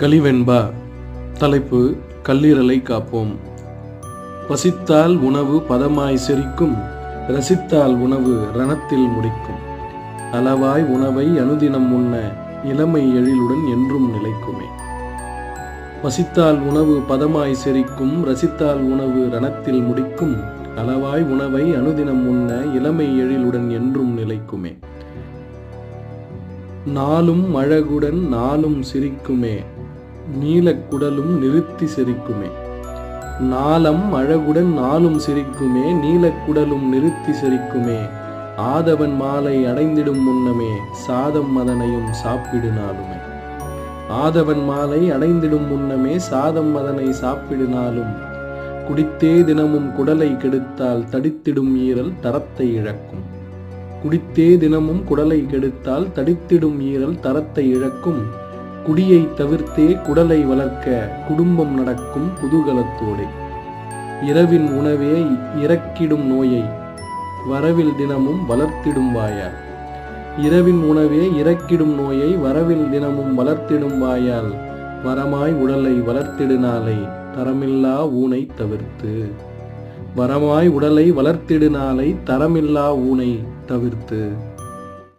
கலிவெண்பா தலைப்பு கல்லீரலை காப்போம். பசித்தால் உணவு பதமாய் செரிக்கும். ரசித்தால் உணவு ரணத்தில் முடிக்கும். அளவாய் உணவை அனுதினம் உண்ண இளமை எழிலுடன் என்றும் நிலைக்குமே. பசித்தால் உணவு பதமாய் செரிக்கும். ரசித்தால் உணவு ரணத்தில் முடிக்கும். அளவாய் உணவை அனுதினம் உண்ண இளமை எழிலுடன் என்றும் நிலைக்குமே. நாளும் அழகுடன் நாளும் சிரிக்குமே. நீலக்குடலும் நிறுத்தி சிரிக்குமே. நாளம் அழகுடன் நாளும் சிரிக்குமே நீலக்குடலும் நிறுத்தி சிரிக்குமே. ஆதவன் மாலை அடைந்திடும் முன்னமே சாதம் மதனையும் சாப்பிடு நாளுமே ஆதவன் மாலை அடைந்திடும் முன்னமே சாதம் மதனை சாப்பிடுனாலும் குடித்தே தினமும் குடலை கெடுத்தால் தடித்திடும் ஈரல் தரத்தை இழக்கும். குடித்தே தினமும் குடலை கெடுத்தால் தடித்திடும் ஈரல் தரத்தை இழக்கும். குடியை தவிர்த்தே குடலை வளர்க்க குடும்பம் நடக்கும் குதூகலத்தோடு இரவின் உணவே இறக்கிடும் நோயை வரவில் தினமும் வளர்த்திடும் வாயால் இரவின் உணவே இறக்கிடும் நோயை வரவில் தினமும் வளர்த்திடும் வாயால் வரமாய் உடலை வளர்த்திடு நாளை தரமில்லா ஊனை தவிர்த்து. வரமாய் உடலை வளர்த்திடு நாளை தரமில்லா ஊனை தவிர்த்து.